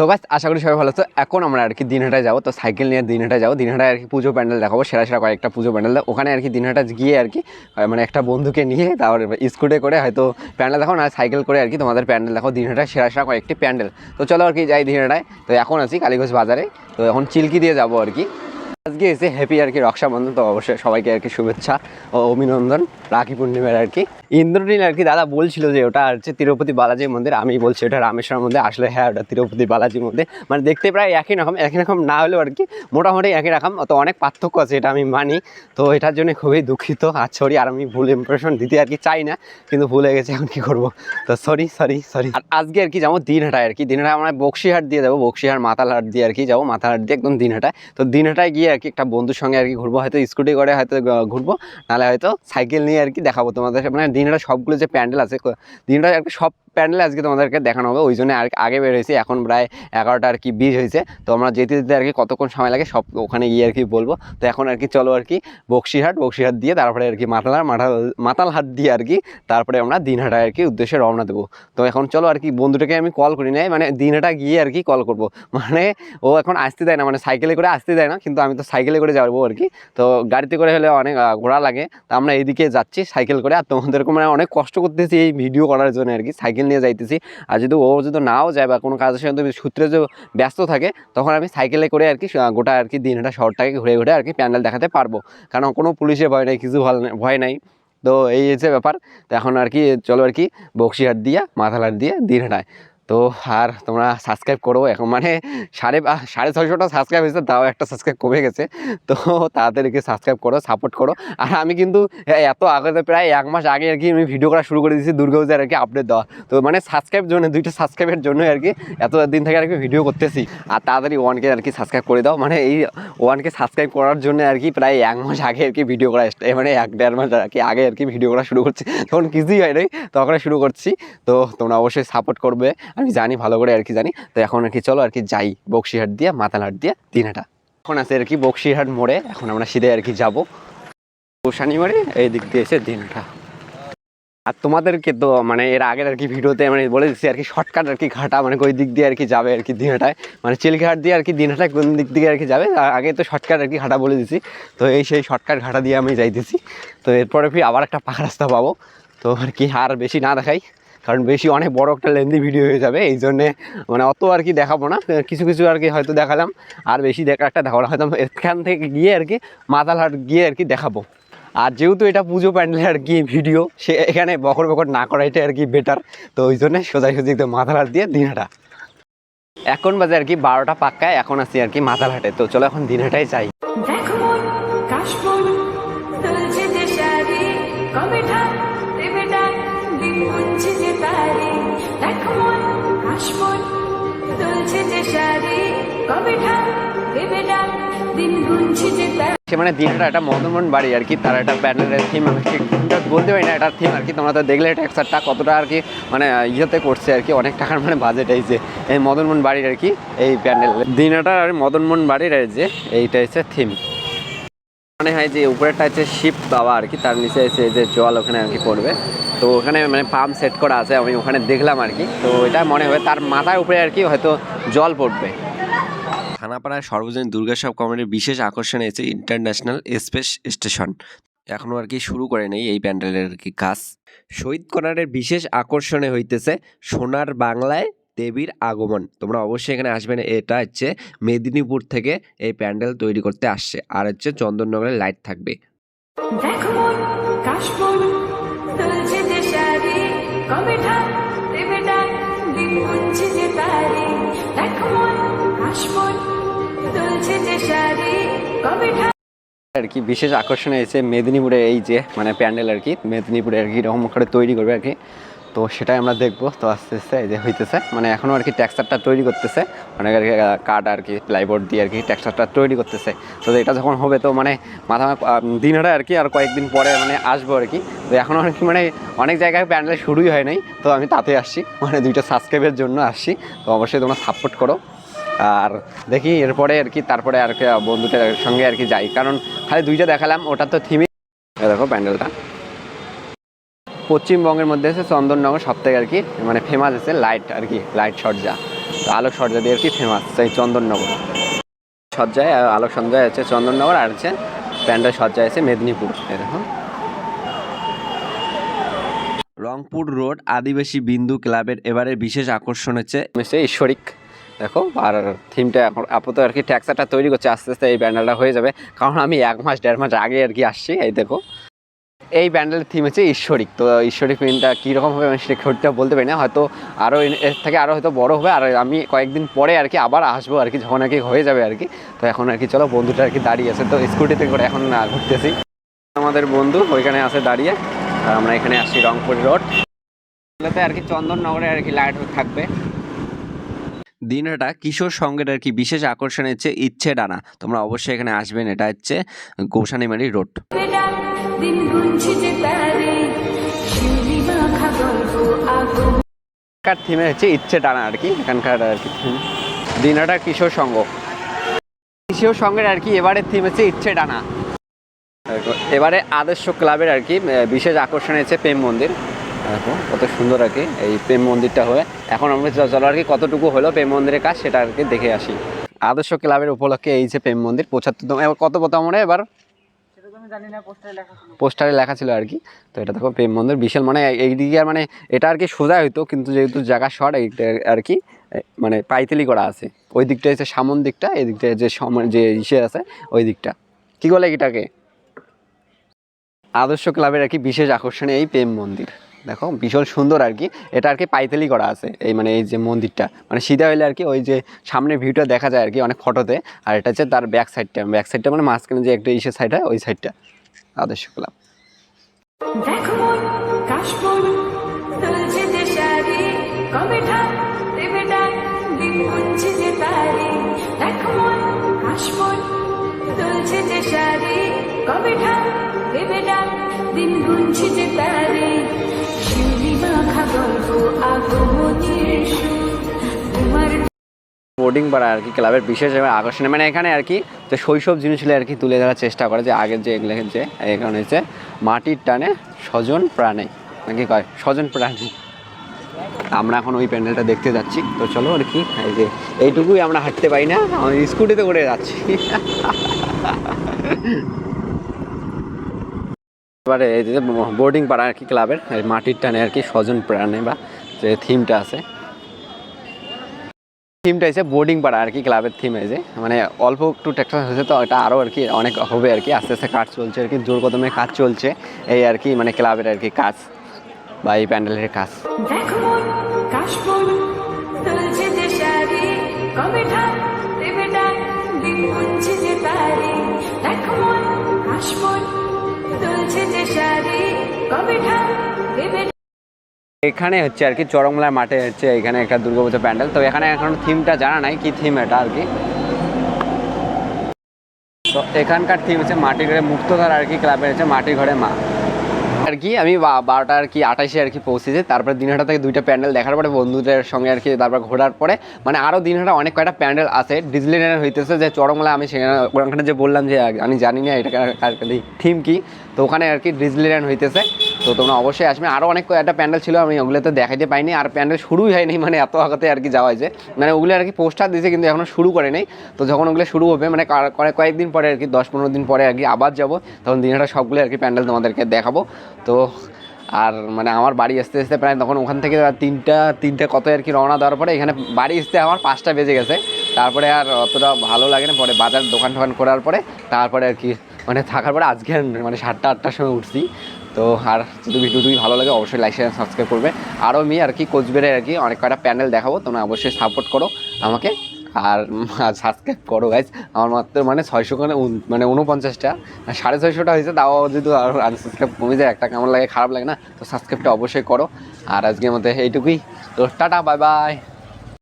So বাস আশা করি সবাই ভালো। তো এখন আমরা আর কি দিনহাটায় যাব। তো সাইকেল নিয়ে দিনহাটায় যাব। দিনহাটায় আর কি পুজো প্যান্ডেল দেখাবো। সেরা সেরা কয়েকটা পুজো প্যান্ডেল। ওখানে আর কি দিনহাটা গিয়ে আর কি মানে একটা বন্ধুকে নিয়ে তারপর স্কুটে করে হয়তো প্যান্ডেল দেখো না সাইকেল করে আর কি তোমাদের প্যান্ডেল দেখো দিনহাটায় সেরা সেরা কয়েকটি প্যান্ডেল। তো চলো আর কি যাই দিনহাটায়। তো এখন আছি কালীগঞ্জ বাজারে। তো এখন চিলকি দিয়ে যাব আর কি। আজকে এসে হ্যাপি আর কি রক্ষাবন্ধন তো অবশ্যই সবাইকে আর কি শুভেচ্ছা ও অভিনন্দন, রাখি পূর্ণিমার আর কি। ইন্দ্রনীল আর কি দাদা বলছিল যে ওটা হচ্ছে তিরুপতি বালাজি মন্দির, আমি বলছি ওটা রামেশ্বর মন্দির, আসলে হ্যাঁ ওটা তিরুপতি বালাজি মন্দির। মানে দেখতে প্রায় একই রকম একই রকম না হলেও আর কি, মোটামুটি একই রকম, তো অনেক পার্থক্য আছে, এটা আমি মানি। তো এটার জন্য খুবই দুঃখিত, আর সরি আর আমি ভুল ইমপ্রেশন দিতে আর কি চাই না, কিন্তু ভুলে গেছে, এখন কি করব? তো সরি সরি সরি আর আজকে আর কি যাব দিনহাটায় আর কি, দিনহাটায় আমরা বক্সিহাট দিয়ে যাব, বক্সিহাট মাতালহাট দিয়ে আর কি যাব মাতালহাট দিয়ে একদম দিনহাটায়। তো দিনহাটায় গিয়ে আর কি একটা বন্ধুর সঙ্গে আর কি ঘুরবো। হয়তো স্কুটি করে হয়তো ঘুরবো। নাহলে হয়তো সাইকেল নিয়ে আর কি দেখাবো তোমাদের মানে দিনটা সবগুলো যে প্যান্ডেল আছে দিনটা একটা সব প্যান্ডেল আজকে তোমাদেরকে দেখানো হবে ওই জন্য আর আগে বের হয়েছি এখন প্রায় এগারোটা আর কি বিজ হয়েছে তো আমরা যেতে যেতে আর কি কতক্ষণ সময় লাগে সব ওখানে গিয়ে আর কি বলব তো এখন আর কি চলো আর কি বক্সিহাট বক্সিহাট দিয়ে তারপরে আর কি মাতালহাট মাতাল মাতালহাট দিয়ে আর কি তারপরে আমরা দিনহাটা আর কি উদ্দেশ্যে রওনা দেবো তো এখন চলো আর কি বন্ধুটাকে আমি কল করি নাই মানে দিনহাটা গিয়ে আর কি কল করব মানে ও এখন আসতে দেয় না মানে সাইকেলে করে আসতে দেয় না কিন্তু আমি তো সাইকেলে করে যাব আর কি তো গাড়িতে করে হলে অনেক ঘোরা লাগে তো আমরা এইদিকে যাচ্ছি সাইকেল করে আর তোমাদেরকে মানে অনেক কষ্ট করতেছি এই ভিডিও করার জন্য আর কি সাইকেল নিয়ে যাইতেছি। আর যদি ও যদি নাও যায় বা কোনো কাজের সঙ্গে সূত্রে যদি ব্যস্ত থাকে, তখন আমি সাইকেলে করে আর কি গোটা আর কি দিনটা শহরটাকে ঘুরে ঘুরে আর কি প্যান্ডেল দেখাতে পারব। কারণ কোনো পুলিশে ভয় নেই, কিছু ভয় নাই। তো এই হচ্ছে ব্যাপার। তো এখন আর কি চলো আর কি, বক্সিহাট দিয়ে, মাথালাট দিয়ে দিনহাটায় তো আর তোমরা সাবস্ক্রাইব করো এখন। মানে সাড়ে সাড়ে ছয়শোটা সাবস্ক্রাইব হয়েছে, তাও একটা সাবস্ক্রাইব কমে গেছে। তো তাড়াতাড়ি সাবস্ক্রাইব করো সাপোর্ট করো। আর আমি কিন্তু এত আগে প্রায় এক মাস আগে আর কি আমি ভিডিও করা শুরু করে দিয়েছি দুর্গাপূজার আর কি আপডেট দেওয়া। তো মানে সাবস্ক্রাইব জন্য, দুইটা সাবস্ক্রাইবের জন্য আর কি এত দিন থেকে আর কি ভিডিও করতেছি। আর তাড়াতাড়ি ওয়ানকে আর কি সাবস্ক্রাইব করে দাও। মানে এই ওয়ানকে সাবস্ক্রাইব করার জন্য আর কি প্রায় এক মাস আগে আর কি ভিডিও করা মানে এক, দেড় মাস আর কি আগে আর কি ভিডিও করা শুরু করছি। তখন কিছুই হয় নাই তখন শুরু করছি। তো তোমরা অবশ্যই সাপোর্ট করবে। আমি জানি ভালো করে আর কি জানি তো এখন আর কি চলো আর কি যাই বক্সিহাট দিয়ে মাতালহাট দিয়ে দিনহাটা এখন আছে আর কি বক্সিহাট মোড়ে এখন আমরা সিধে আর কি যাব শনিবারে এই দিক দিয়ে এসে দিনটা আর তোমাদেরকে তো মানে এর আগের আর কি ভিডিওতে মানে বলে দিচ্ছি আর কি শর্টকাট আর কি ঘাটা মানে ওই দিক দিয়ে আর কি যাবে আর কি দিনহাটায় মানে চিলঘাট দিয়ে আর কি দিনহাটায় কোন দিক দিয়ে আর কি যাবে আর আগে তো শর্টকাট আর কি ঘাটা বলে দিছি তো এই সেই শর্টকাট ঘাটা দিয়ে আমি যাইতেছি তো এরপরে ফির আবার একটা পাকা রাস্তা পাবো তো আর কি আর বেশি না দেখাই কারণ বেশি অনেক বড় একটা লেন্দি ভিডিও হয়ে যাবে, এই জন্যে মানে অত আর কি দেখাবো না। কিছু কিছু আর কি হয়তো দেখালাম, আর বেশি দেখা একটা দেখাবো হয়তো এখান থেকে গিয়ে আর কি মাতালহাট গিয়ে আর কি দেখাবো। আর যেহেতু এটা পুজো প্যান্ডেলের আর কি ভিডিও সে এখানে বকর বকর না করাইটা আর কি বেটার তো ওই জন্য সোজাসুজি একদম মাথালহাট দিয়ে দিনহাটা। এখন বাজে আর কি বারোটা পাক্কায়, এখন আছি আর কি মাথালহাটে তো চলো এখন দিনহাটায় যাই। মানে দিনহাটা একটা মদনমোহন বাড়ি আর কি, তার একটা প্যান্ডেলের থিম আমি বলতে পারি না এটা থিম আর কি, তোমরা তো দেখলে টেক্সারটা কতটা আর কি মানে ইয়েতে করছে আর কি, অনেক টাকার মানে বাজেট আইছে এই মদনমোহন বাড়ির আর কি, এই প্যান্ডেল দিনহাটার আর মদনমোহন বাড়ির যে, এইটা হচ্ছে থিম মনে হয় যে উপরেরটা হচ্ছে শিপ বাবা আর কি, তার নিচে এসে যে জল ওখানে আর কি পড়বে। তো ওখানে মানে পাম্প সেট করা আছে, আমি ওখানে দেখলাম আর কি, তো এটা মনে হয় তার মাথার উপরে আর কি হয়তো জল পড়বে। থানাপাড়ায় সর্বজনীন দুর্গাসব কমিটির বিশেষ আকর্ষণ এসেছে ইন্টারন্যাশনাল স্পেস স্টেশন। এখনও আর কি শুরু করে নেই এই প্যান্ডেলের আর কি কাজ। শহীদ কর্নারের বিশেষ আকর্ষণে হইতেছে সোনার বাংলায় দেবীর আগমন। তোমরা অবশ্যই এখানে আসবেন এটা হচ্ছে মেদিনীপুর থেকে এই প্যান্ডেল তৈরি করতে আসছে। আর হচ্ছে চন্দননগরের লাইট থাকবে। দেখো আর কি বিশেষ আকর্ষণ এসে মেদিনীপুরে এই যে মানে প্যান্ডেল আর কি, মেদিনীপুরে আর কি এরকম করে তৈরি করবে আর কি। তো সেটাই আমরা দেখব, তো আস্তে আস্তে এই যে হইতেছে। মানে এখনও আর কি ট্যাক্সারটা তৈরি করতেছে। অনেক আর কি কাঠ আর কি প্লাইবোর্ড দিয়ে আর কি ট্যাক্সারটা তৈরি করতেছে। তো এটা যখন হবে তো মানে মাথা দিনটা আর কি, আর কয়েকদিন পরে মানে আসব আর কি। তো এখনও আর কি মানে অনেক জায়গায় প্যান্ডেল শুরুই হয় নাই। তো আমি তাতে আসছি মানে দুইটা সাবস্ক্রাইবের জন্য আসছি। তো অবশ্যই তোমরা সাপোর্ট করো। আর দেখি এরপরে আর কি, তারপরে আর কি বন্ধুটার সঙ্গে আর কি যাই। কারণ খালি দুইটা দেখালাম, ওটা তো থিমই দেখো প্যান্ডেলটা। পশ্চিমবঙ্গের মধ্যে আছে চন্দননগর সব থেকে আর কি মানে ফেমাস আছে লাইট আর কি লাইট সজ্জা। আলোক সজ্জা দিয়ে আর কি ফেমাস সেই চন্দননগর। সজ্জায় আলোক সজ্জায় আছে চন্দননগর, আর হচ্ছে প্যান্ডেল সজ্জায় আছে মেদিনীপুর এরকম রংপুর রোড, আদিবাসী বিন্দু ক্লাবের এবারে বিশেষ আকর্ষণ হচ্ছে ঈশ্বরিক দেখো, আর থিমটা এখন আপাতত আর কি ট্যাক্সাটা তৈরি করছে, আস্তে আস্তে এই ব্যান্ডেলটা হয়ে যাবে। কারণ আমি এক মাস, দেড় মাস আগে আর কি আসছি, এই দেখো। এই ব্যান্ডেলের থিম হচ্ছে ঈশ্বরিক। তো ঈশ্বরিক থিমটা কীরকম হবে আমি সেটা বলতে পারি না, হয়তো আরও এর থেকে আরও হয়তো বড় হবে, আর আমি কয়েকদিন পরে আর কি আবার আসব আর কি, যখন আর কি হয়ে যাবে আর কি। তো এখন আর কি চলো, বন্ধুটা আর কি দাঁড়িয়ে আছে, তো স্কুটিতে করে এখন ঘুরতেছি। আমাদের বন্ধু ওইখানে আছে দাঁড়িয়ে, আর আমরা এখানে আসছি রংপুর রোড আর কি চন্দননগরে আর কি লাইট থাকবে। দিনহাটা কিশোর সঙ্গের আর কি বিশেষ আকর্ষণ হচ্ছে ইচ্ছে ডানা। তোমরা অবশ্যই এখানে আসবেন, এটা হচ্ছে গোসানিমারি রোড। এখানকার থিমে হচ্ছে ইচ্ছে টানা আর কি, এখানকার আর কি থিম দিনাটা কিশোর সঙ্গ। কিশোর সঙ্গের আর কি এবারের থিম হচ্ছে ইচ্ছে টানা এবারে আদর্শ ক্লাবের আর কি বিশেষ আকর্ষণ হচ্ছে প্রেম মন্দির। দেখো কত সুন্দর আর কি এই প্রেম মন্দিরটা হয়ে। এখন আমরা চলো আর কি কতটুকু হলো প্রেম মন্দিরের কাজ সেটা আর কি দেখে আসি। আদর্শ ক্লাবের উপলক্ষে এই যে প্রেম মন্দির পঁচাত্তরতম এবার কত প্রথম এবার? পোস্টারে লেখা ছিল আর কি। তো এটা দেখো প্রেম মন্দির বিশাল মানে এইদিকে আর মানে এটা আর কি সোজা হইতো কিন্তু যেহেতু জায়গা শর্ট এইটা আর কি মানে পাইতেলি করা আছে। ওই দিকটা হচ্ছে সামন দিকটা এই দিকটা যে সম- যে ইসে আছে ওই দিকটা। কি বলে এটাকে? আদর্শ ক্লাবের আর কি বিশেষ আকর্ষণে এই প্রেম মন্দির। দেখো, ভীষণ সুন্দর আর কি। এটা আর কি পাইতেলি করা আছে, এই মানে এই যে মন্দিরটা। মানে সিধা হইলে আর কি ওই যে সামনে ভিউটা দেখা যায় আর কি অনেক ফটোতে আর এটা হচ্ছে তার ব্যাক সাইডটা ব্যাক সাইডটা মানে মাঝখানে যে একটা ইসের সাইড হয়, ওই সাইডটা আদর্শ ক্লাব দেখো ডাক দিন গুনছে যে তারে শিউলি মাখা গল্প আগমনের বোর্ডিং পাড়া আর কি, ক্লাবের বিশেষ আকর্ষণ মানে এখানে আর কি যে শৈশব জিনিসগুলো আর কি তুলে ধরার চেষ্টা করে, যে আগের যে এগুলো যে, এখানে হচ্ছে মাটির টানে স্বজন প্রাণে। নাকি কয়? স্বজন প্রাণী। আমরা এখন ওই প্যান্ডেলটা দেখতে যাচ্ছি। তো চলো আর কি, এই যে, এইটুকুই আমরা হাঁটতে পারি না, আমি স্কুটিতে করে যাচ্ছি। এবারে এই যে বোর্ডিং পাড়া আর কি ক্লাবের মাটির টানে আর কি স্বজন প্রাণে বা যে থিমটা আছে। থিমটা হচ্ছে বোর্ডিং পাড়া আর কি ক্লাবের থিম যে মানে অল্প একটু ট্যাক্সাস হয়েছে তো, এটা আরও আর কি অনেক হবে আর কি, আস্তে আস্তে কাজ চলছে আর কি, জোর কদমে কাজ চলছে, এই আর কি মানে ক্লাবের আর কি কাজ বা এই প্যান্ডেলের কাজ। এখানে হচ্ছে আর কি চরমলার মাঠে হচ্ছে এখানে একটা দুর্গাপুজো প্যান্ডেল। তো এখানে এখন থিমটা জানা নাই কি থিম এটা আর কি। তো এখানকার থিম হচ্ছে মাটির ঘরে মুক্তধার আর কি ক্লাবের হচ্ছে মাটির ঘরে মা। আর কি, আমি বারোটা আর কি, আঠাশে আর কি পৌঁছেছি। তারপরে দিনহাটা থেকে দুইটা প্যান্ডেল দেখার পরে বন্ধুদের সঙ্গে আর কি তারপর ঘোরার পরে মানে আরও দিনহাটা অনেক কয়টা প্যান্ডেল আছে। ডিজলিনের হইতেছে যে চরমলা, আমি সেখানে, ওখানে যে বললাম যে, আমি জানি না এটা থিম কি। তো ওখানে আর কি ডিজলিল্যান্ড হইতেছে। তো তোমরা অবশ্যই আসবে। আরও অনেক কয়েকটা প্যান্ডেল ছিল, আমি ওগুলোতে দেখাইতে পাইনি। আর প্যান্ডেল শুরুই হয়নি মানে এত আগাতে আর কি যাওয়া হয়েছে। মানে ওগুলো আর কি পোস্টার দিয়েছে, কিন্তু এখনও শুরু করে নেই। তো যখন ওগুলো শুরু হবে মানে কয়েকদিন পরে আর কি, দশ পনেরো দিন পরে আর কি আবার যাব, তখন দিনহাটা সবগুলো আর কি প্যান্ডেল তোমাদেরকে দেখাবো। তো আর মানে আমার বাড়ি আসতে আসতে প্রায় তখন ওখান থেকে তিনটা, তিনটে কত আর কি রওনা দেওয়ার পরে এখানে বাড়ি আসতে আমার পাঁচটা বেজে গেছে। তারপরে আর অতটা ভালো লাগে না। পরে বাজার দোকান টোকান করার পরে তারপরে আর কি মানে থাকার পরে আজকে মানে সাতটা, আটটার সময় উঠছি। তো আর যদি ভিডিও তুমি ভালো লাগে অবশ্যই লাইক শেয়ার সাবস্ক্রাইব করবে। আরও আমি আর কি কোচবিহারে আর কি অনেক কয়টা প্যানেল দেখাবো, তোমরা অবশ্যই সাপোর্ট করো আমাকে। আর সাবস্ক্রাইব করো গাইজ আমার মাত্র মানে ছয়শো উন- মানে উনপঞ্চাশটা। সাড়ে ছয়শোটা হয়েছে, তাও যদি আর আনসাবস্ক্রাইব কমে যায়, একটা কেমন লাগে, খারাপ লাগে না, তো সাবস্ক্রাইবটা অবশ্যই করো। আর আজকের মধ্যে এইটুকুই। তো টাটা বাই বাই